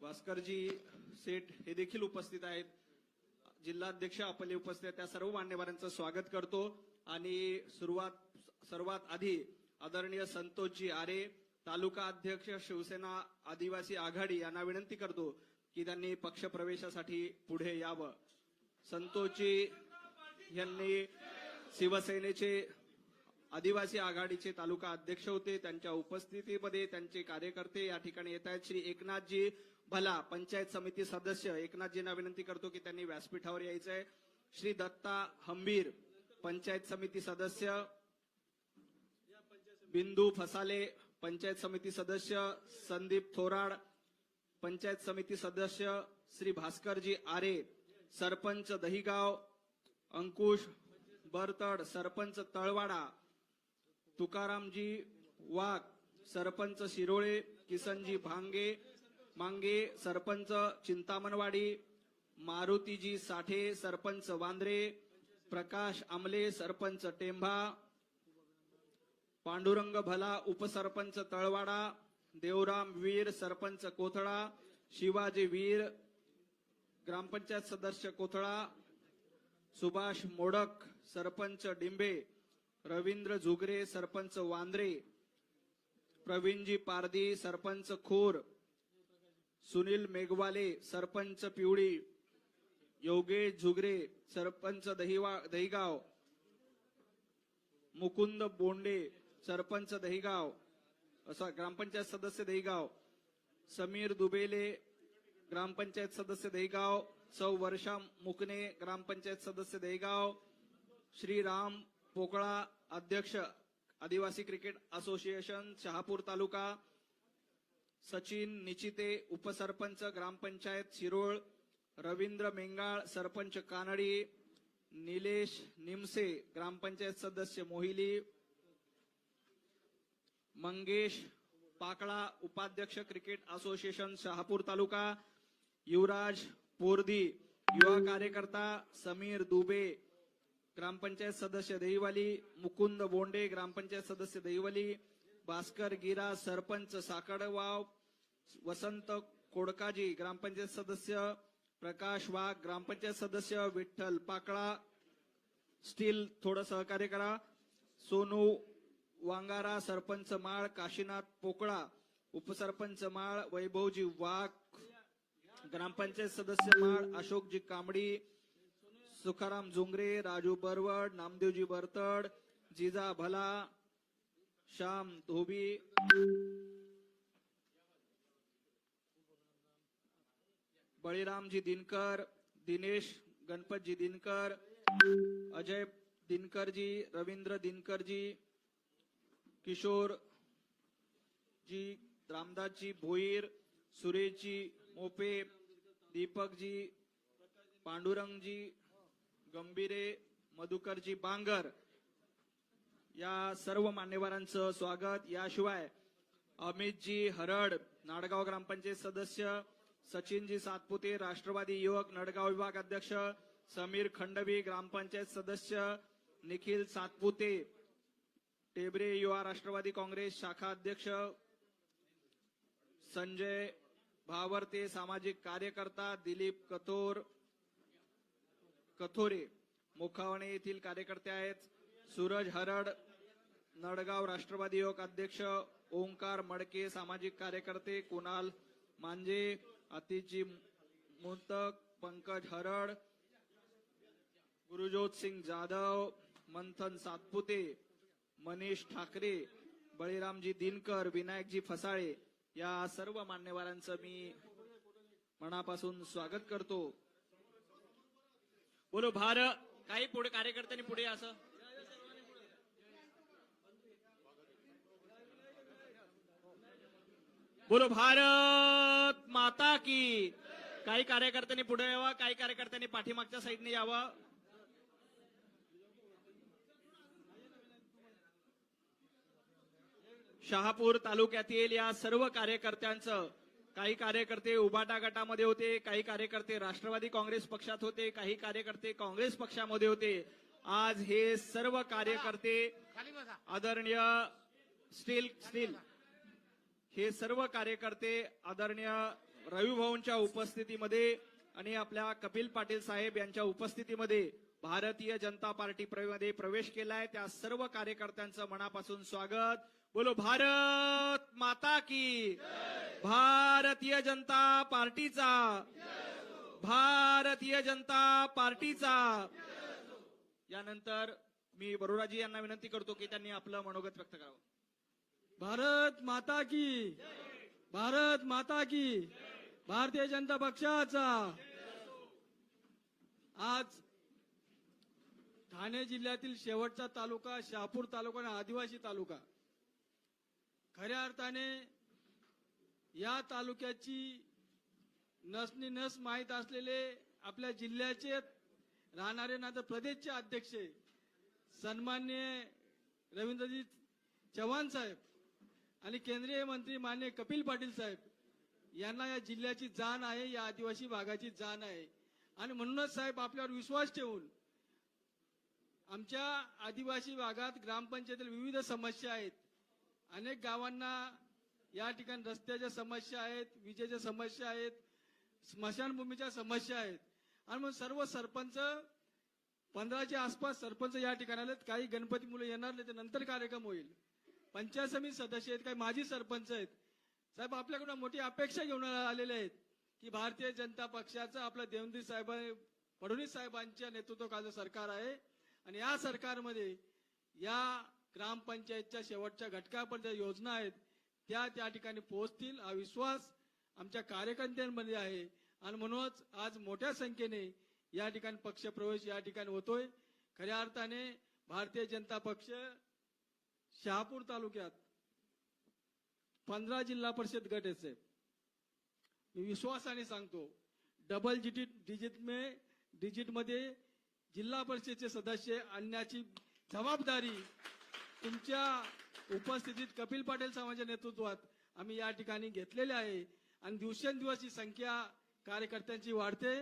भास्करजी सेठ हे देखील उपस्थित आहेत. जिल्हाध्यक्ष आपले उपस्थित आहेत. त्या सर्व मान्यवरांचं स्वागत करतो. आणि सुरुवात सर्वात आधी आदरणीय संतोषजी आरे तालुका अध्यक्ष शिवसेना आदिवासी आघाडी यांना विनंती करतो की त्यांनी पक्ष प्रवेशासाठी पुढे यावं. संतोषजी यांनी शिवसेनेचे आदिवासी आघाडीचे तालुका अध्यक्ष होते. त्यांच्या उपस्थितीमध्ये त्यांचे कार्यकर्ते या ठिकाणी येत आहेत. श्री एकनाथजी भला पंचायत समिती सदस्य एकनाथजींना विनंती करतो की त्यांनी व्यासपीठावर यायचंय. श्री दत्ता हंबीर पंचायत समिती सदस्य बिंदू फसाले पंचायत समिती सदस्य संदीप थोराड पंचायत समिती सदस्य श्री भास्करजी आरे सरपंच दहिगाव अंकुश बरतड सरपंच तळवाडा तुकारामजी वाघ सरपंच शिरोळे किसनजी भांगे मांगे सरपंच चिंतामणवाडी मारुतीजी साठे सरपंच वांद्रे प्रकाश आमले सरपंच टेंभा पांडुरंग भला उपसरपंच तळवाडा देवराम वीर सरपंच कोथळा शिवाजी वीर ग्रामपंचायत सदस्य कोथळा सुभाष मोडक सरपंच डिंबे रवींद्र झुगरे सरपंच वांद्रे प्रवीणजी पारदी सरपंच खोर सुनील मेघवाले सरपंच पिवळी योगेश झुगरे सरपंच दहिवा दहिगाव मुकुंद बोंडे सरपंच दहिगाव असा ग्रामपंचायत सदस्य दहिगाव समीर दुबेले ग्रामपंचायत सदस्य दहिगाव सौ वर्षा मुकणे ग्रामपंचायत सदस्य दहिगाव श्रीराम पोकळा अध्यक्ष आदिवासी क्रिकेट असोसिएशन शहापूर तालुका सचिन निचिते उपसरपंच ग्रामपंचायत शिरोळ रवींद्र मेंगाळ सरपंच कानडी निलेश निमसे ग्रामपंचायत सदस्य मोहिली मंगेश पाकळा उपाध्यक्ष क्रिकेट असोसिएशन शहापूर तालुका युवराज पोरदी युवा कार्यकर्ता समीर दुबे ग्रामपंचायत सदस्य दहिवाली मुकुंद बोंडे ग्रामपंचायत सदस्य दहिवाली भास्कर गिरा सरपंच साकडवाव वसंत कोडकाजी ग्रामपंचायत सदस्य प्रकाश वाघ ग्रामपंचायत सदस्य विठ्ठल पाकळा स्टील थोडं सहकार्य करा. सोनू वांगारा सरपंच माळ काशीनाथ पोकळा उपसरपंच माळ वैभवजी वाघ ग्रामपंचायत सदस्य माळ अशोकजी कांबडी सुखाराम झुंगरे राजू बरवड नामदेवजी बरतड जिजा भला श्याम धोबी बळीरामजी दिनकर दिनेश गणपतजी दिनकर अजय दिनकरजी रवींद्र दिनकरजी किशोर जी रामदासजी भोईर सुरेशजी मोपे दीपकजी पांडुरंगजी गंभीरे मधुकरजी बांगर. या सर्व मान्यवरांचं स्वागत. याशिवाय अमितजी हरड नाडगाव ग्रामपंचायत सदस्य सचिनजी सातपुते राष्ट्रवादी युवक नडगाव विभाग अध्यक्ष समीर खंडवी ग्रामपंचायत सदस्य निखिल सातपुते टेबरे युवा राष्ट्रवादी काँग्रेस शाखा अध्यक्ष संजय भावर्ते सामाजिक कार्यकर्ता दिलीप कथोर कथोरे मुखावणे येथील कार्यकर्ते आहेत सूरज हरड नडगाव राष्ट्रवादी युवक अध्यक्ष ओंकार मडके सामाजिक कार्यकर्ते कुणाल मांजे अतिजी मुंतक पंकज हरड गुरुजोत सिंग जाधव मंथन सातपुते मनीष ठाकरे बळीरामजी दिनकर विनायकजी फसाळे या सर्व मान्यवरांचं मी मनापासून स्वागत करतो. बोलो भारत काही पुढे कार्यकर्त्यांनी पुढे असं? बोलो भारत माता की। काही कार्यकर्त्यांनी पुढे यावं काही कार्यकर्त्यांनी पाठीमागच्या साईडने यावं. शहापूर तालुक्यातील या सर्व कार्यकर्त्यांचं काही कार्यकर्ते उबाटा गटामध्ये होते काही कार्यकर्ते राष्ट्रवादी काँग्रेस पक्षात होते काही कार्यकर्ते काँग्रेस पक्षामध्ये होते. आज हे सर्व कार्यकर्ते आदरणीय स्टील स्टील हे सर्व कार्यकर्ते आदरणीय रविभाऊंच्या उपस्थितीमध्ये आणि आपल्या कपिल पाटील साहेब यांच्या उपस्थितीमध्ये भारतीय जनता पार्टी मध्ये प्रवेश केलाय. त्या सर्व कार्यकर्त्यांचं मनापासून स्वागत. बोलो भारत माता की भारतीय जनता पार्टीचा भारतीय जनता पार्टीचा यानंतर मी बरोराजी यांना विनंती करतो की त्यांनी आपलं मनोगत व्यक्त करावं. भारत माता की भारत माता की भारतीय जनता पक्षाचा. आज ठाणे जिल्ह्यातील शेवटचा तालुका शहापूर तालुका आणि आदिवासी तालुका. खऱ्या अर्थाने या तालुक्याची नसनी नस माहीत असलेले आपल्या जिल्ह्याचे राहणारे ना तर प्रदेशचे अध्यक्ष सन्मान्य रवींद्रजी चव्हाण साहेब आणि केंद्रीय मंत्री मान्य कपिल पाटील साहेब यांना या जिल्ह्याची जाण आहे या आदिवासी भागाची जाण आहे. आणि म्हणूनच साहेब आपल्यावर विश्वास ठेवून आमच्या आदिवासी भागात ग्रामपंचायतीतील विविध समस्या आहेत. अनेक गावांना या ठिकाणी रस्त्याच्या समस्या आहेत विजेच्या समस्या आहेत स्मशानभूमीच्या समस्या आहेत. आणि मग सर्व सरपंच पंधराच्या आसपास सरपंच या ठिकाणी आलेत. काही गणपती मुलं येणार नाही ते नंतर कार्यक्रम होईल. पंचायत समिती सदस्य आहेत काही माजी सरपंच आहेत. साहेब आपल्याकडून मोठी अपेक्षा घेऊन आलेले आहेत की भारतीय जनता पक्षाचं आपलं देवेंद्र साहेब फडणवीस साहेबांच्या नेतृत्वाखालं सरकार आहे. आणि या सरकारमध्ये या ग्रामपंचायतच्या शेवटच्या घटकापर्यंत योजना आहेत त्या त्या ठिकाणी पोहोचतील हा विश्वास आमच्या कार्यकर्त्यांमध्ये आहे. आणि म्हणूनच आज मोठ्या संख्येने या ठिकाणी पक्ष प्रवेश या ठिकाणी होतोय. खऱ्या अर्थाने भारतीय जनता पक्ष शहापूर तालुक्यात पंधरा जिल्हा परिषद गट आहे मी विश्वासाने सांगतो डबल डिजिट डिजिट मे डिजिटमध्ये जिल्हा परिषदेचे सदस्य आणण्याची जबाबदारी तुमच्या उपस्थितीत कपिल पाटील साहेबांच्या नेतृत्वात आम्ही या ठिकाणी घेतलेले आहे. आणि दिवसेंदिवस ही संख्या कार्यकर्त्यांची वाढते.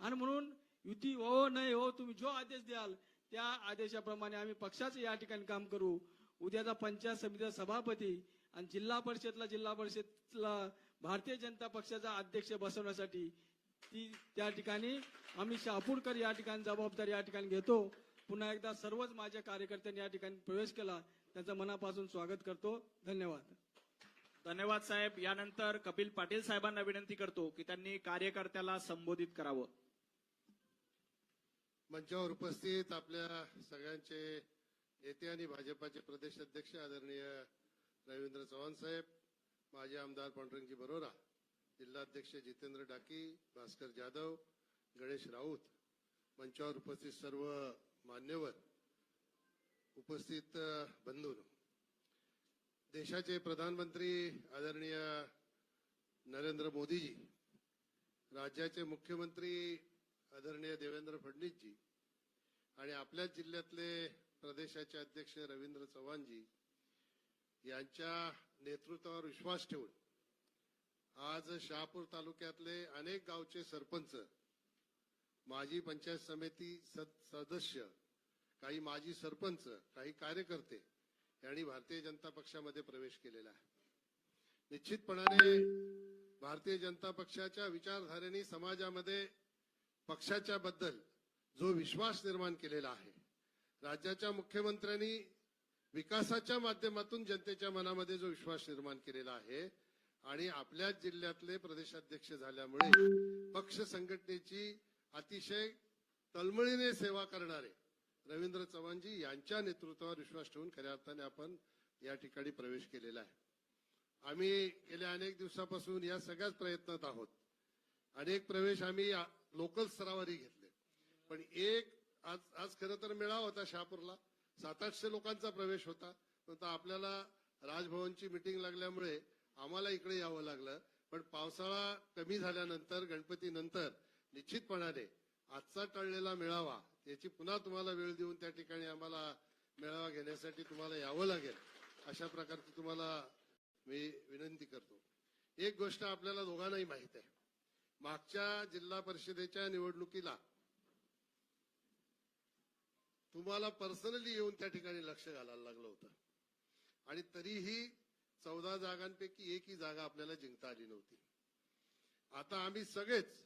आणि म्हणून युती हो नाही हो तुम्ही जो आदेश द्याल त्या आदेशाप्रमाणे आम्ही पक्षाचं या ठिकाणी काम करू. उद्याचा पंचायत समितीचा सभापती आणि जिल्हा परिषदला जिल्हा परिषदला भारतीय जनता पक्षाचा अध्यक्ष बसवण्यासाठी ती त्या ठिकाणी आम्ही शहापूरकर या ठिकाणी जबाबदारी या ठिकाणी घेतो. पुन्हा एकदा सर्वच माझ्या कार्यकर्त्यांनी या ठिकाणी प्रवेश केला. त्यांचं मनापासून स्वागत करतो. धन्यवाद. धन्यवाद साहेब. यानंतर कपिल पाटील साहेबांना विनंती करतो की त्यांनी कार्यकर्त्याला संबोधित करावं. मंचावर उपस्थित आपल्या सगळ्यांचे नेते आणि भाजपाचे प्रदेश अध्यक्ष आदरणीय रवींद्र चव्हाण साहेब माजी आमदार पांडुरंगजी बरोरा जिल्हाध्यक्ष जितेंद्र डाकी भास्कर जाधव गणेश राऊत मंचावर उपस्थित सर्व मान्यवर उपस्थित बंधू. देशाचे प्रधानमंत्री आदरणीय नरेंद्र मोदीजी राज्याचे मुख्यमंत्री आदरणीय देवेंद्र फडणवीसजी आणि आपल्याच जिल्ह्यातले प्रदेशाचे अध्यक्ष रवींद्र चव्हाणजी यांच्या नेतृत्वावर विश्वास ठेवून आज शहापूर तालुक्यातले अनेक गावचे सरपंच माजी पंचायत समिती सदस्य काही माजी सरपंच काही कार्यकर्ते यांनी भारतीय जनता पक्षामध्ये प्रवेश केलेला आहे. निश्चितपणाने भारतीय जनता पक्षाच्या विचारधारेने समाजामध्ये पक्षाच्या बद्दल जो विश्वास निर्माण केलेला आहे राज्याच्या मुख्यमंत्र्यांनी विकासाच्या माध्यमातून जनतेच्या मनामध्ये जो विश्वास निर्माण केलेला आहे आणि आपल्याच जिल्ह्यातले प्रदेशाध्यक्ष झाल्यामुळे पक्ष संघटनेची अतिशय तळमळीने सेवा करणारे रवींद्र चव्हाणजी यांच्या नेतृत्वावर विश्वास ठेवून खऱ्या अर्थाने आपण या ठिकाणी प्रवेश केलेला आहे. आम्ही गेल्या अनेक दिवसापासून या सगळ्याच प्रयत्नात आहोत. अनेक प्रवेश आम्ही लोकल स्तरावरही घेतले. पण एक आज आज खरं तर मेळावा होता शहापूरला. सात आठशे लोकांचा प्रवेश होता. नंतर आपल्याला राजभवनची मिटिंग लागल्यामुळे आम्हाला इकडे यावं लागलं. पण पावसाळा कमी झाल्यानंतर गणपती नंतर निश्चितपणाने आजचा टळलेला मेळावा याची पुन्हा तुम्हाला वेळ देऊन त्या ठिकाणी आम्हाला मेळावा घेण्यासाठी तुम्हाला यावं लागेल अशा प्रकारची तुम्हाला मी विनंती करतो. एक गोष्ट आपल्याला दोघांनाही माहीत आहे. मागच्या जिल्हा परिषदेच्या निवडणुकीला तुम्हाला पर्सनली येऊन त्या ठिकाणी लक्ष घालायला लागलं होतं. आणि तरीही चौदा जागांपैकी एकही जागा आपल्याला जिंकता आली नव्हती. आता आम्ही सगळेच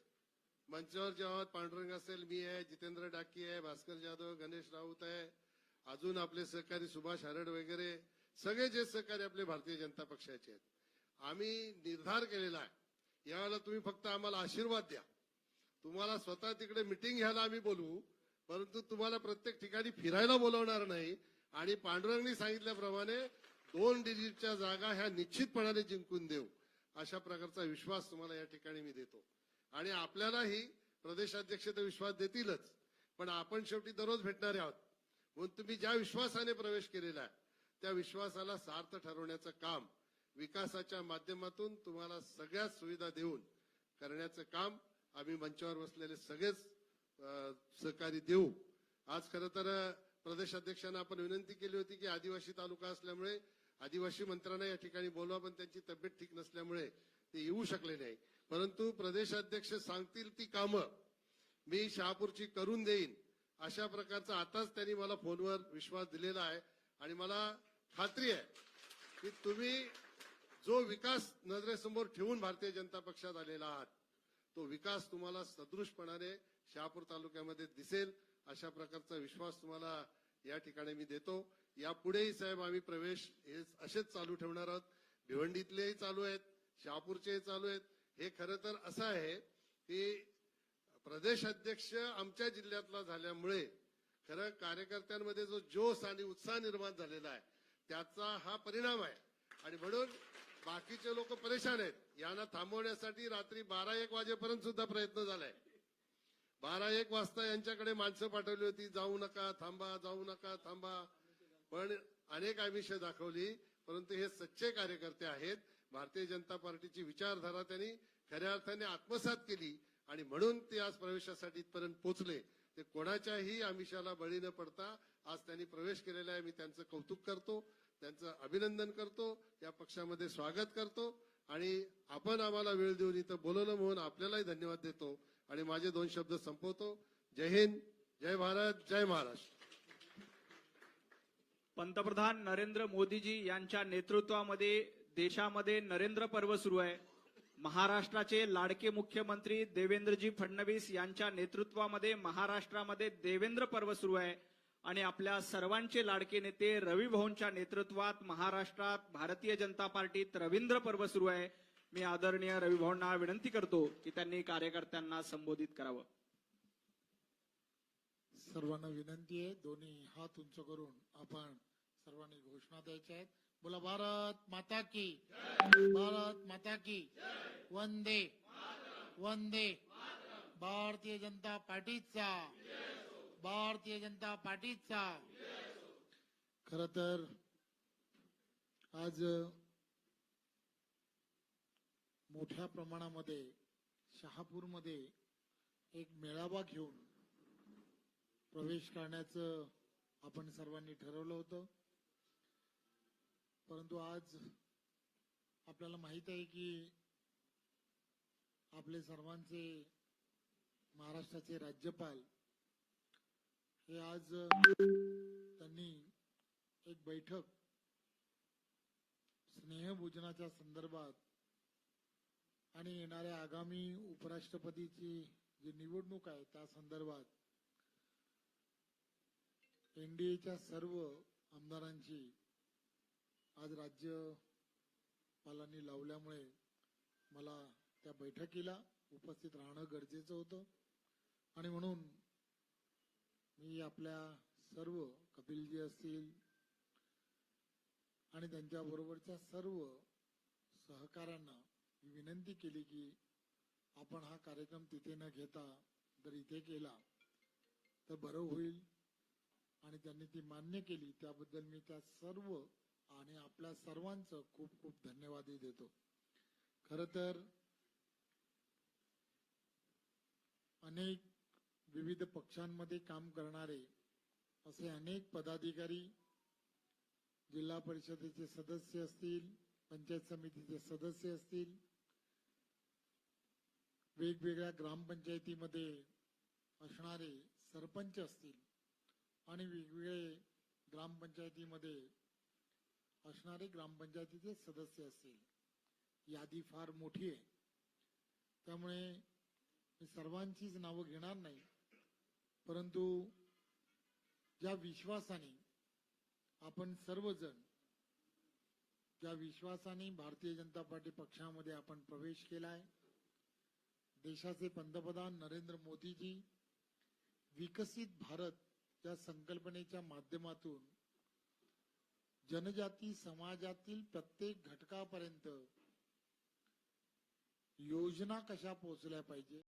मंचावर जेव्हा पांडुरंग असेल मी आहे जितेंद्र डाकी आहे भास्कर जाधव गणेश राऊत आहे अजून आपले सहकारी सुभाष हरड वगैरे सगळे जे सहकारी आपले भारतीय जनता पक्षाचे आहेत. आम्ही निर्धार केलेला आहे. यावेळेला तुम्ही फक्त आम्हाला आशीर्वाद द्या. तुम्हाला स्वतः तिकडे मिटिंग घ्यायला आम्ही बोलवू परंतु तुम्हाला प्रत्येक ठिकाणी फिरायला बोलवणार नाही. आणि पांडुरंगनी सांगितल्याप्रमाणे दोन डिजिटच्या जागा ह्या निश्चितपणाने जिंकून देऊ. अशा प्रकारचा विश्वास तुम्हाला या ठिकाणी मी देतो. आणि आपल्यालाही प्रदेशाध्यक्ष तर विश्वास देतीलच. पण आपण शेवटी दररोज भेटणारे आहोत. म्हणून तुम्ही ज्या विश्वासाने प्रवेश केलेला आहे त्या विश्वासाला सार्थ ठरवण्याचं काम विकासाच्या माध्यमातून तुम्हाला सगळ्या सुविधा देऊन करण्याचं काम आम्ही मंचावर बसलेले सगळेच सहकार्य सहकारी देऊ. आज खरं तर प्रदेशाध्यक्षांना आपण विनंती केली होती की आदिवासी तालुका असल्यामुळे आदिवासी मंत्र्यांना या ठिकाणी बोलवा पण त्यांची तब्येत ठीक नसल्यामुळे ते येऊ शकले नाही. परंतु प्रदेशाध्यक्ष सांगतील ती कामं मी शहापूरची करून देईन. अशा प्रकारचा आताच त्यांनी मला फोनवर विश्वास दिलेला आहे आणि मला खात्री आहे की तुम्ही जो विकास नजरेसमोर ठेवून भारतीय जनता पक्षात आलेला आहात तो विकास तुम्हाला सदृशपणाने शहापूर तालुक्यामध्ये दिसेल अशा प्रकारचा विश्वास तुम्हाला या ठिकाणी मी देतो. यापुढेही साहेब आम्ही प्रवेश हे असेच चालू ठेवणार आहोत. भिवंडीतलेही चालू आहेत शहापूरचेही चालू आहेत. हे खरं तर असं आहे की प्रदेश अध्यक्ष आमच्या जिल्ह्यातला झाल्यामुळे खरं कार्यकर्त्यांमध्ये जो जोश आणि उत्साह निर्माण झालेला आहे त्याचा हा परिणाम आहे. आणि म्हणून बाकीचे लोक परेशान आहेत. यांना थांबवण्यासाठी रात्री बारा एक वाजेपर्यंत सुद्धा प्रयत्न झालाय. बारा एक वाजता यांच्याकडे माणसं पाठवली होती जाऊ नका थांबा जाऊ नका थांबा. पण अनेक आमिष दाखवली परंतु हे सच्चे कार्यकर्ते आहेत. भारतीय जनता पार्टीची विचारधारा त्यांनी खऱ्या अर्थाने आत्मसात केली आणि म्हणून ते आज प्रवेशासाठी इथपर्यंत पोहोचले. ते कोणाच्याही आमिषाला बळी न पडता आज त्यांनी प्रवेश केलेला आहे. मी त्यांचं कौतुक करतो त्यांचं अभिनंदन करतो या पक्षामध्ये स्वागत करतो आणि आपण आम्हाला वेळ देऊन इथं बोलवलं म्हणून आपल्यालाही धन्यवाद देतो. आणि माझे दोन शब्द संपवतो. जय हिंद जय भारत जय महाराष्ट्र. पंतप्रधान नरेंद्र मोदीजी यांच्या नेतृत्वामध्ये देशामध्ये नरेंद्र पर्व सुरू आहे. महाराष्ट्राचे लाडके मुख्यमंत्री देवेंद्रजी फडणवीस यांच्या नेतृत्वामध्ये महाराष्ट्रामध्ये देवेंद्र पर्व सुरू आहे. आणि आपल्या सर्वांचे लाडके नेते रवी भाऊंच्या नेतृत्वात महाराष्ट्रात भारतीय जनता पार्टीत रवींद्र पर्व सुरू आहे. मी आदरणीय रवी भाऊंना विनंती करतो की त्यांनी कार्यकर्त्यांना संबोधित करावं. सर्वांना विनंती आहे दोन्ही हात उंच करून आपण सर्वांनी घोषणा द्यायच्या आहेत. बोला भारत माता की भारत माता की वंदे वंदे भारतीय जनता पार्टीचा भारतीय जनता पार्टीचा खर तर आज मोठ्या प्रमाणामध्ये शहापूरमध्ये एक मेळावा घेऊन प्रवेश करण्याचं आपण सर्वांनी ठरवलं होतं. परंतु आज आपल्याला माहीत आहे की आपले सर्वांचे महाराष्ट्राचे राज्यपाल हे आज त्यांनी एक बैठक स्नेहभोजनाच्या संदर्भात आणि येणाऱ्या आगामी उपराष्ट्रपतीची जी निवडणूक आहे त्या संदर्भात एनडीएच्या सर्व आमदारांची आज राज्यपालांनी लावल्यामुळे मला त्या बैठकीला उपस्थित राहणं गरजेचं होतं. आणि म्हणून मी आपल्या सर्व कपिलजी असतील आणि त्यांच्या बरोबरच्या सर्व सहकाऱ्यांना विनंती केली की आपण हा कार्यक्रम तिथे न घेता जर इथे केला तर बरं होईल. आणि त्यांनी ती मान्य केली त्याबद्दल मी त्या सर्व आणि आपल्या सर्वांचं खूप खूप धन्यवादही देतो. खर तर अनेक विविध पक्षांमध्ये काम करणारे असे अनेक पदाधिकारी जिल्हा परिषदेचे सदस्य असतील पंचायत समितीचे सदस्य असतील वेगवेगळ्या ग्रामपंचायतीमध्ये असणारे सरपंच असतील आणि वेगवेगळे ग्रामपंचायतीमध्ये असणारे ग्रामपंचायतीचे सदस्य असतील यादी फार मोठी आहे. त्यामुळे मी सर्वांचीच नावं घेणार नाही परंतु ज्या विश्वासाने आपण सर्वजण ज्या विश्वासाने भारतीय जनता पार्टी पक्षामध्ये आपण प्रवेश केला आहे देशाचे पंतप्रधान नरेंद्र मोदीजी विकसित भारत या संकल्पनेच्या माध्यमातून जनजाती समाजातील प्रत्येक घटकापर्यंत योजना कशा पोहोचल्या पाहिजे?